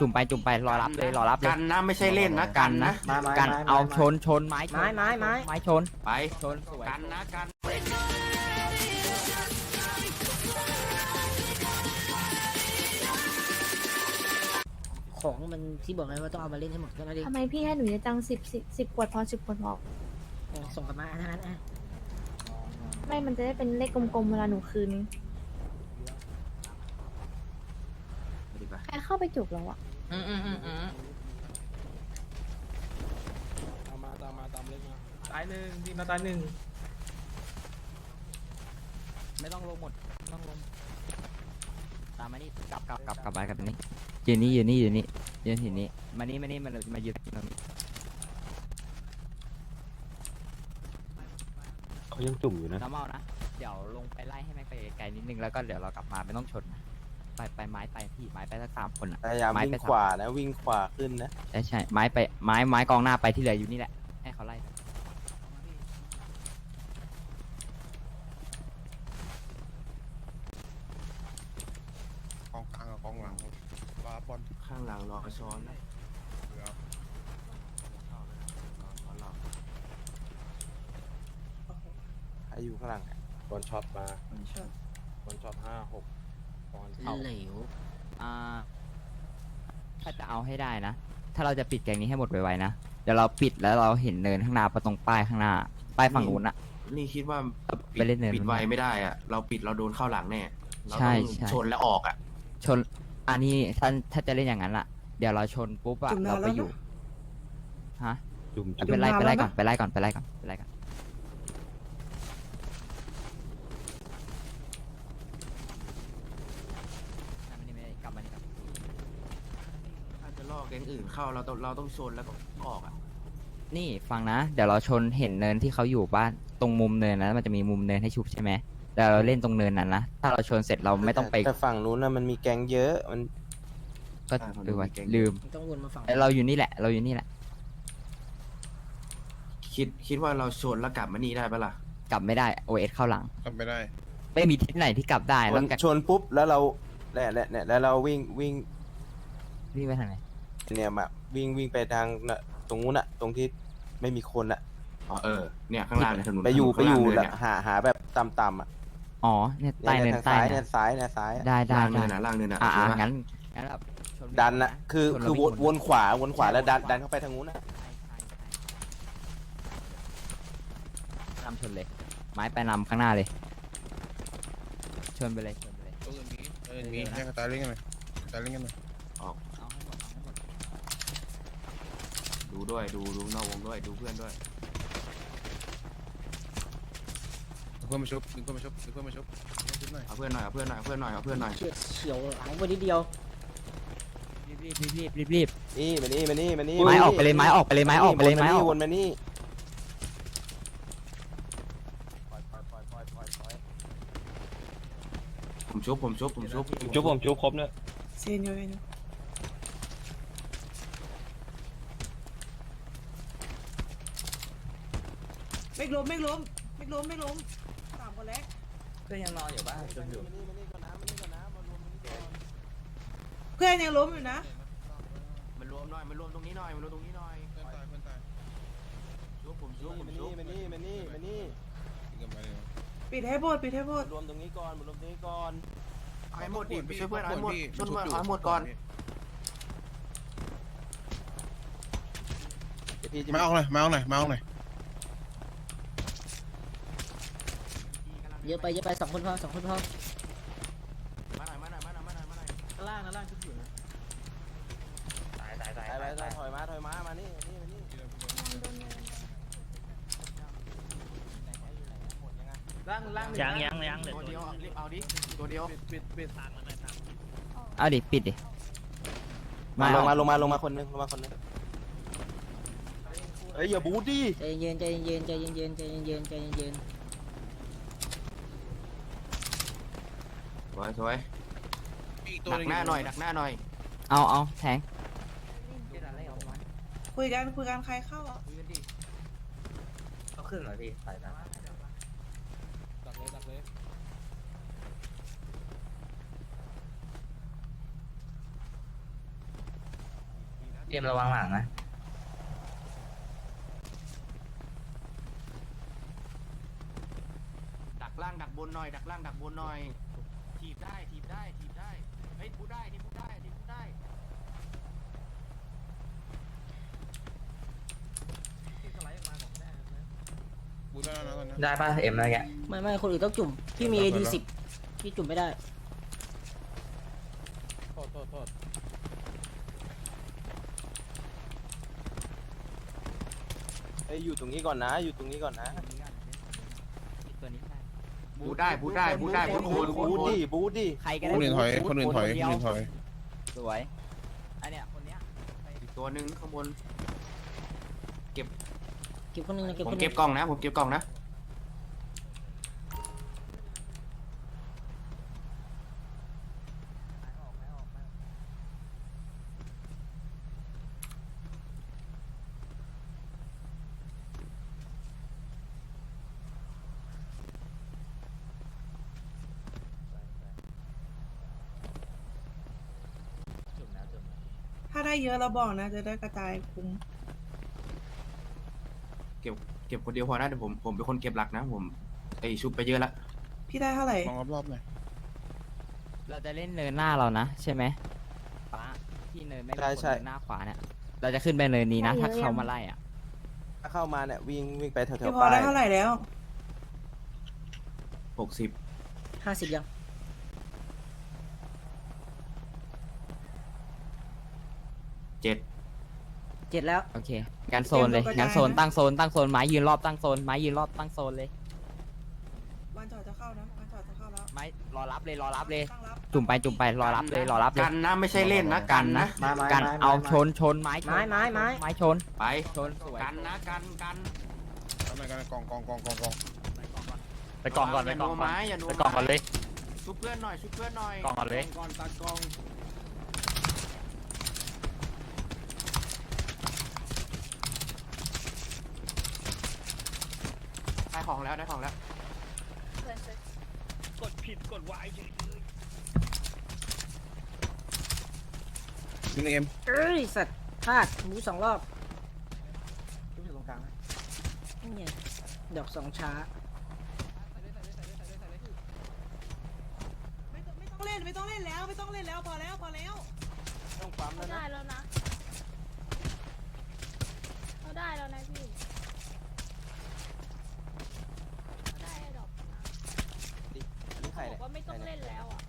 จุ่มไปจุ่มไปรอรับเลยรอรับเลยกันนะไม่ใช่เล่นนะกันนะมาไม้กันไม้เอาไม้ชนชนไม้ชนไม้ไม้ไม้ ไม้ชนไปชนสวย กันนะกัน ของมันที่บอกไงว่าต้องเอามาเล่นให้หมดแค่นั้นเองทำไมพี่ให้หนูเยอะจังสิบสิบสิบขวดพอสิบขวดพอเออส่งกลับมาทั้งนั้นอะไม่มันจะได้เป็นเลขกลมๆเวลาหนูคืน ดี ป่ะใครเข้าไปจุกแล้วอะอืมอืมอืมอืมตามมาตามมาตามเล็กมาตายหนึ่งทีมมาตายหนึ่งไม่ต้องลงหมดไม่ต้องลงตามมานี่กลับกลับกลับกลับไปกลับไปนี่ยืนนี่ยืนนี่ยืนนี่ยืนทีนี้มานี่มานี่มามายืนตรงนี้เขายังจุ่มอยู่นะ น้ำเมานะ เดี๋ยวลงไปไล่ให้แม็กไปไกลๆนิดนึงแล้วก็เดี๋ยวเรากลับมาไม่ต้องชน พี่ไม้ไปสักสามคนอะ พยายามไม้วิ่งไปขวานะวิ่งขวาขึ้นนะ ใช่ใช่ไม้ไปไม้ไม้กองหน้าไปที่เหลืออยู่นี่แหละให้เขาไล่ไป กองกลางกับกองหลังบาบอล ข้างหลังรอกระช้อนนะ เหลือ ใครอยู่ข้างหลังอะ บอลช็อตมาบอลช็อตห้าหกบอล เหลวอ่าถ้าจะเอาให้ได้นะ ถ้าเราจะปิดแกงนี้ให้หมดไวๆนะ เดี๋ยวเราปิดแล้วเราเห็นเนินข้างหน้าประตรงป้ายข้างหน้า ป้ายฝั่งนู้นอะ นี่คิดว่าไปเล่นเนินปิดไวไม่ได้อะเราปิดเราโดนเข้าหลังแน่เราใช่ต้องใช่ ชนแล้วออกอะชน อันนี้ถ้าถ้าจะเล่นอย่างนั้นล่ะ เดี๋ยวเราชนปุ๊บอะเราไปอยู่ ฮะจุ่มเอาจุ่ไปมไล่ไปไล่ก่อนไปไล่ก่อนไปไล่ก่อนไปไล่ก่อนไม่ได้ไม่ได้กลับมานี่ครับ ถ้าจะล่อ แก๊งอื่นเข้าเราต้องเราต้องชนแล้วก็ออกอะนี่ฟังนะ เดี๋ยวเราชนเห็นเนินที่เขาอยู่บ้านตรงมุมเนินนะ มันจะมีมุมเนินให้ชุบใช่ไหมเดี๋ยวเราเล่นตรงเนินนั้นนะถ้าเราชนเสร็จเราไม่ต้องไปแต่ฝั่งนู้นนะมันมีแก๊งเยอะมันก็ลืมไว้ลืมต้องวนมาฝั่งเราอยู่นี่แหละ เราอยู่นี่แหละ คิดคิดว่าเราชนแล้วกลับมานี่ได้ปะล่ะกลับไม่ได้โอเอสเข้าหลังทำไม่ได้ ไม่มีที่ไหนที่กลับได้ชแล้วนกลับชนปุ๊บแล้วเราเนี่ยเนี่ยเนี่ยแล้วเราวิ่งวิ่งวิ่งไปทางไหน เนี่ยมาวิ่งวิ่งไปทางน่ะตรงนู้นอะตรงที่ไม่มีคนอะอ๋อเออเนี่ยข้างล่างเนี่ยถนนไปอยู่ถนนไปอยู่ข้างล่างแบเนี่บหาหาแบบต่ำๆอะอ๋อเนี่ยใต้เนี่เนิยนทางใต้ซ้ายเนิเนี่ยนซ้ายเนี่ยซ้ายอะได้ได้ล่างเนิได้นนะล่างเนินนะอ่าโอเคอ่าปะงั้นงั้นเราชวิ่งดันอะก่คือชนคือแล้ววนวิ่งวนขวาวนขวาแล้วดันดันเข้าไปทางนู้นอะใช่ใช่ใช่นำชนเลย ไม้ไปนำข้างหน้าเลย ชนไปเลยชนไปเลย ตัวอื่นมีเออมีแค่กระต่ายเล่นกันไหมกระต่ายเล่นกันไหมเอาให้หมดเอาให้หมด ดูด้วยดูดูนอกวงด้วยดูเพื่อนด้วยดึงเพื่อนมาชุบดึงเพื่อนมาชุบดึงเพื่อนมาชุบดึงเพื่อนมาชุบหน่อยเอาเพื่อนหน่อยเอาเพื่อนหน่อยเอาเพื่อนหน่อยเอาเพื่อนหน่อยเฉียดเฉียวหลังไปนิดเดียวรีบรีบรีบรีบรีบรีบนี่มานี่มานี่มานี่ไม้ออกไปเลยไม้ออกไปเลยไม้ออกไปเลยไม้ออกวนมานี่ผมชุบผมชุบผมชุบจุ๊บผมจุ๊บครบเนอะเซนโยเว นไม่ล้มไม่ล้มไม่ล้มไม่ล้มสามคนแรกก็ยังนอนอยู่บ้านชนอยู่เพื่อนยังล้มอยู่นะมันรวมหน่อยมันรวมตรงนี้หน่อยมันรวมตรงนี้หน่อยเพื่อนตายเพื่อนตายชุบผมชุบผมมาชุนี่บมานี่มานี่มานี่ดึงกันไปเลยปิดให้หมดปิดให้หมดรวมตรงนี้ก่อนมารวมตรงนี้ก่อนเอาให้หมดดิไปช่วยเพื่อนเอาให้หมดพี่ช่วยเพื่อนชุบเอาให้หมดก่อนเดี๋ยวพี่จะมาเอาหน่อยมาเอาหน่อยมาเอาหน่อย เยอะไปเยอะไปสองคนพอสองคนพอมาหน่อยมาหน่อยมาหน่อยมาหน่อยมาหน่อยข้างล่างข้างล่างชุบอยู่นะตายตายตายตายถอยมาถอยมามานี่มานี่มานี่ล่างล่างยังยังยังเหลือตัวตัวเดียวเอารีบเอาดิตัวเดียวปิดปิดปิดเอาดิปิดดิมาลงอมาอกลงมาลงมาคนนึงลงมาคนนึงเอ้ยอย่าบูดดิใจเย็นใจเย็นใจเย็นใจเย็นใจเย็นส วยสวยอีกตัวดักหน้าหน่อยดักหน้าหน่อยเอาเอาแทงคุยกันคุยกันใครเข้าอะคุยกันดิดักเลยดักเลยเอ็มระวังหลังนะดักล่างดักบนหน่อยดักล่างดักบนหน่อย ถีบได้ถีบได้ถีบได้เฮ้ยพูดได้นี่พูดได้นี่พูดได้บูได้แล้วนะตอนนี้ได้ป่ะเอ็มอะไรแกไม่ไม่คนอื่นต้องจุ่มพี่มี AD สิบพี่จุ่มไม่ได้ โทษโทษโทษเอ้ยอยู่ตรงนี้ก่อนนะ อยู่ตรงนี้ก่อนนะตัวนี้ได้ พูดได้พูดได้พูดได้พูดโคนพูบูดโคดินบูดิใครก็คได้นอื่นถอยพูดคนอื่นถอยพูดคนเดียวอื่นถอย สวย อันเนี้ยคนเนี้ยอีกตัวหนึ่งข้างบน เก็บคนหนึงนะเก็บผคมนหนึเก็บงกล่องนะ ผมเก็บกล่องนะ ถ้าได้เยอะเราบอกนะ จะได้กระจายคุ้ม เก็บเก็บคนเดียวพอนะเดี๋ยวผมผมเป็นคนเก็บหลักนะผมไอชุบไปเยอะละพี่ได้เท่าไหร่ มองรอบๆหน่อยเราจะเล่นเนินหน้าเรานะ ใช่ไหมป้าที่เนินไม่มีใช่คนใช่ เนินหน้าขวาเนี่ย เราจะขึ้นไปเนินนี้นะถ้าเขามาไล่อะถ้าเข้ามาเนี่ยวิ่งวิ่งไปแถวพี่ๆพอป้ายได้เท่าไหร่แล้ว หกสิบห้าสิบยัง เจ็ดเจ็ดแล้ว โอเคงั้นโซนเลยงั้นโซนตั้งโซนตั้งโซนไม้ยืนรอบตั้งโซนไม้ยืนรอบตั้งโซนเลยวันจอดจะเข้านะวันจอดจะเข้าแล้วไม้รอรับเลยรอรับเลย ตั้งรับจุ่มไปจุ่มไปรอรับเลยรอรับเลยกันนะไม่ใช่เล่นนะกันนะกันเอาชนชนไม้ชนไม้ไม้ไม้ ไม้ชนไปชนสวยกันนะกันกันทำไมกันกองกองกองกองกองไปกองก่อนไปย่ากองนัวก่อนไม้อย่านัวไปกองก่อนเลยชุบเพื่อนหน่อยชุบเพื่อนหน่อยกองก่อนเลย ก่อนตัดกอง ได้ของแล้วได้ของแล้วยิงเอ็มเอ้ยสัตว์พลาดหมูสองรอบจุ่มอยู่ตรงกลางนะนี่ไงดอกสองช้า ไม่ต้องไม่ต้องเล่นไม่ต้องเล่นแล้วไม่ต้องเล่นแล้วพอแล้วพอแล้วต้องปั๊มเขาแล้วนะได้แล้วนะเขาได้แล้วนะพี่เขาได้ดอกนะ อันนี้ใคร บอเนี่ยกว่าไม่ต้องเล่นแล้วอะ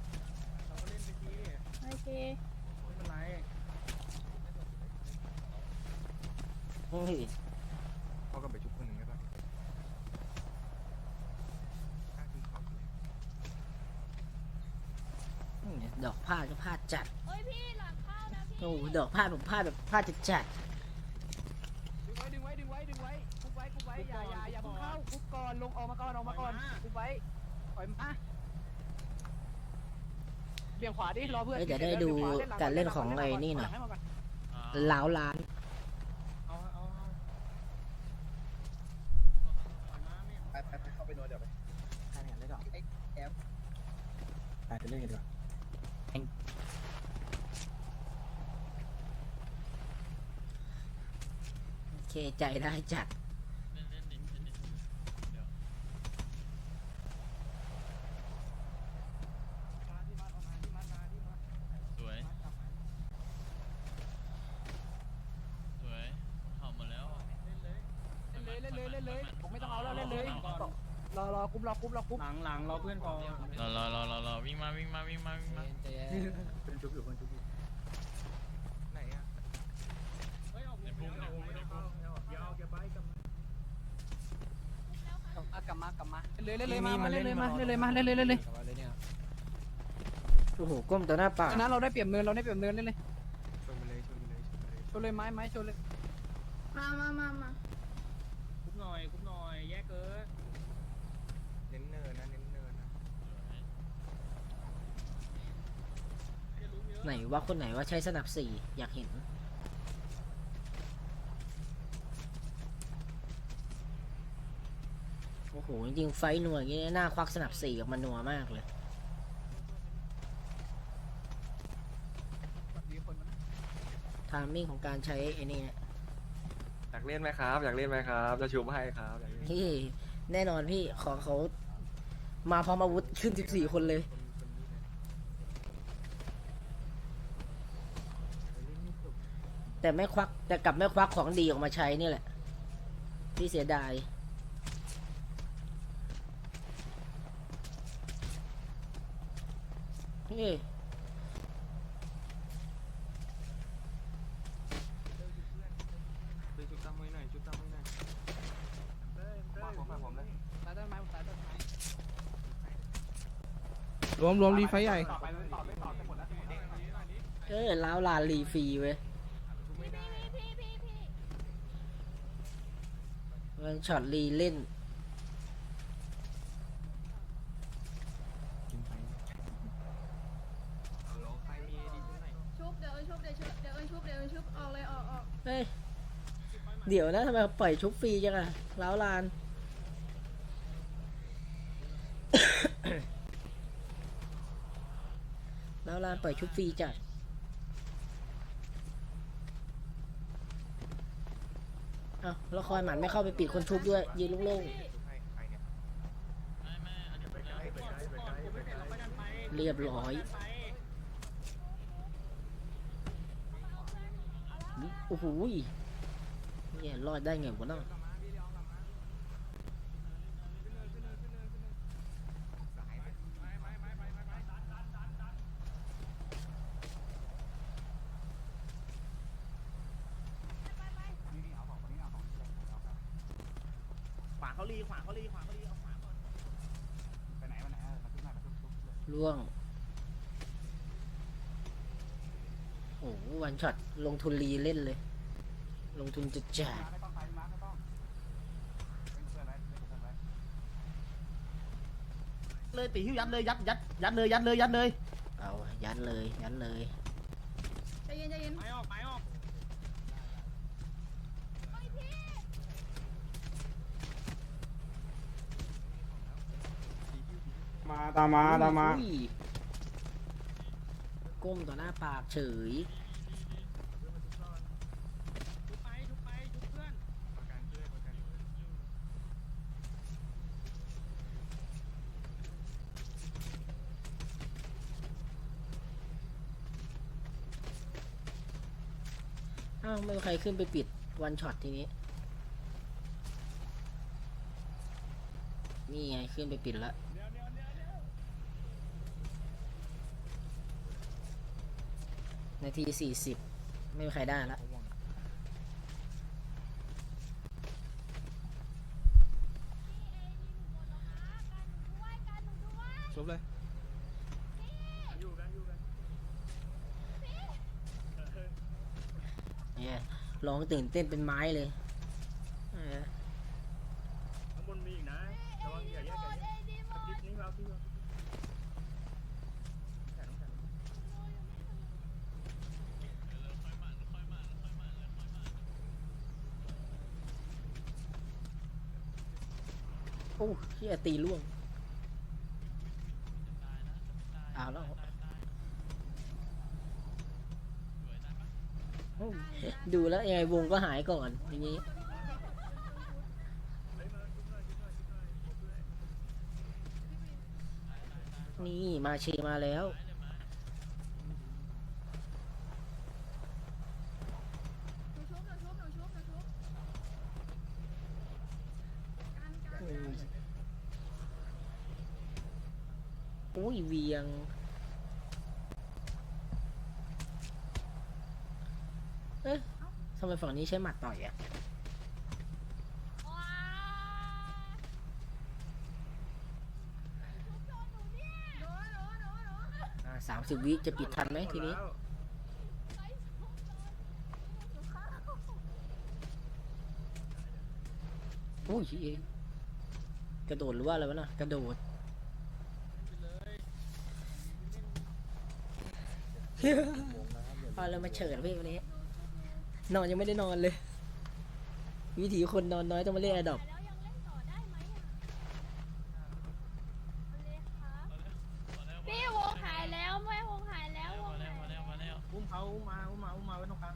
โอเคเฮ้ยเขาก็ไปชุบคนหนึ่งได้ปะนี่ไงดอกพลาดก็พลาดจัดเฮ้ยพี่หลังเข้านะพี่โอ้โหดอกพลาดผมพลาดแบบพลาดจัดจัดดึงไว้ดึงไว้ดึงไว้ดึงไว้คุบไว้คุบไว้อย่าอย่าอย่าเพิ่งเข้าคุบก่อนลงออกมาก่อนออกมาก่อนคุบไว้ปล่อยมา เบี่ยงขวาดิรอเพื่อนเฮ้ยเดี๋ยวได้ดูการเล่นของไอ้นี่หน่อย ล้าวล้าน ไปไปไปเข้าไปนอนเดี๋ยวไปไปเล่นกันดีกว่าโอเคใจได้จัด สวย สวยเข้ามาแล้ว เล่นเลยเล่นเลยเล่นเลยผมไม่ต้องเอาแล้วเล่นเลยรอรอคุ บรอคุบรอคุบหลังหลังรอเพื่อนก่อนรอรอรอรอรอวิ่งมาวิ่งมาวิ่งมาวิ่งมาเป็นชุบอยู่เป็นชุบอยู่ไหนอะในพุ่มในพุ่มในพุ่มกลับมากลับมาเล่นเลยเล่นเลยมาเล่นเลยมาเล่นเลยมาเล่นเลยเล่นเลยโอ้โหก้มต่อหน้าเปล่านะเราได้เปรียบเนินเราได้เปรียบเนินเล่นเลยชนไปเลยชนไปเลยชนไปเลยชนเลยไม้ไม้ชนเลยมามามามา คุบหน่อยคุบหน่อยแยกเกิน เน้นเนินนะเน้นเนินนะ ไหนว่าคนไหนว่าใช้สนับสี่อยากเห็น โอ้โห จริงๆ ไฟท์หน่วยอย่างนี้หน้าควักสนับสี่ออกมาหนัวมากเลยมีคนมาทามมิ่งของการใช้ไอ้นี่เนี่ยอยากเล่นไหมครับ อยากเล่นไหมครับจะชูให้ครับอยากเล่น พี่แน่นอนพี่ขอเขามาพร้อมอาวุธขึ้น 14 คนเลย แต่ไม่ควักแต่กลับไม่ควักของดีออกมาใช้นี่แหละที่เสียดายเฮ้ยชุบตั้งมือหน่อยชุบตั้งมือหน่อยฝากผมฝากผมเลยตายต้นไม้ตายต้นไม้รวมรวมรีไฟใหญ่ ต่อไปเลยต่อไปต่อไปหมดแล้วเออล้าวลานรีฟรีเว้ย มันช็อตรีเล่นชุบเดี๋ยวเอิญชุบเดี๋ยวชุบเดี๋ยวเอิญชุบเดี๋ยวเอิญชุบออกเลยออกออกเฮ้ยเดี๋ยวนะทำไมปล่อยชุบฟรีจังอะล้าวลาน ล้าวลานปล่อยชุบฟรีจัด อ้าแล้วคอยหมันไม่เข้าไปปิดคนทุบด้วย ยืนโล่งๆเรียบร้อย โอ้โหเนี่ยรอดได้ไงวะเนาะ ขวางเขาลีขวางเขาลีขวางเขาลีเอาขวางก่อนไปไหนไปไหนมาชุบหน่อยมาชุบชุบ ล่วง โอ้โหวันช็อต ลงทุนรีเล่นเลย ลงทุนจะจ่ายไม่ต้องไปมาไม่ต้องเป็นเพื่อนไว้เป็นเพื่อนไว้เลยตีหิ้วยัดเลยยัดยัดยัดเลยยัดเลยยัดเลยเอายันเลยยันเลยใจเย็นใจเย็นไปออกไปออกมาตามมาตามมาอุ้ยก้มต่อหน้าปากเฉย อ้าวไม่มีใครขึ้นไปปิดวันช็อตทีนี้ นี่ไงขึ้นไปปิดแล้วนาทีสี่สิบไม่มีใครได้ละจบเลย ร้องตื่นเต้นเป็นไม้เลยข้างบนมีอีกนะระวังอย่าแยกกันคลิปนี้เราที่โอ้เฮียตีล่วงเอาแล้วโอ้ ดูแล้วยังไงวงก็หายก่อนอย่างนี้นี่มาเชมาแล้ว อุ้ยเวียง เอ๊ะ ทำไมฝั่งนี้ใช้หมัดต่อยอะว้าโดนหนูโดนหนูหนูสามสิบวิจะปิดทันไหมทีนี้ไปชุบหนูเข้าอุ้ยเองกระโดดหรือว่าอะไรวะน่ะกระโดดเอาเรามาเฉิดพี่วันนี้ นอนยังไม่ได้นอนเลย วิถีคนนอนน้อยต้องมาเล่นอดอบแล้วยังเล่นต่อได้ไหมอะเอาเลยครับพี่วงหายแล้วไม่วงหายแล้ววงมาหายแล้วมาแล้วมาแล้วอุ้มเขาอุ้มมาอุ้มมาอุ้มมาไว้ตรงกลาง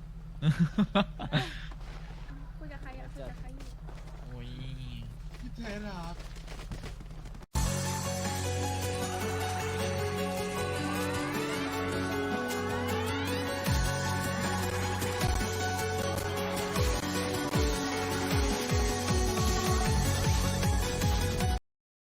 คุยกับใครอะคุยกับใครอยู่โอ้ยพี่เทสครับ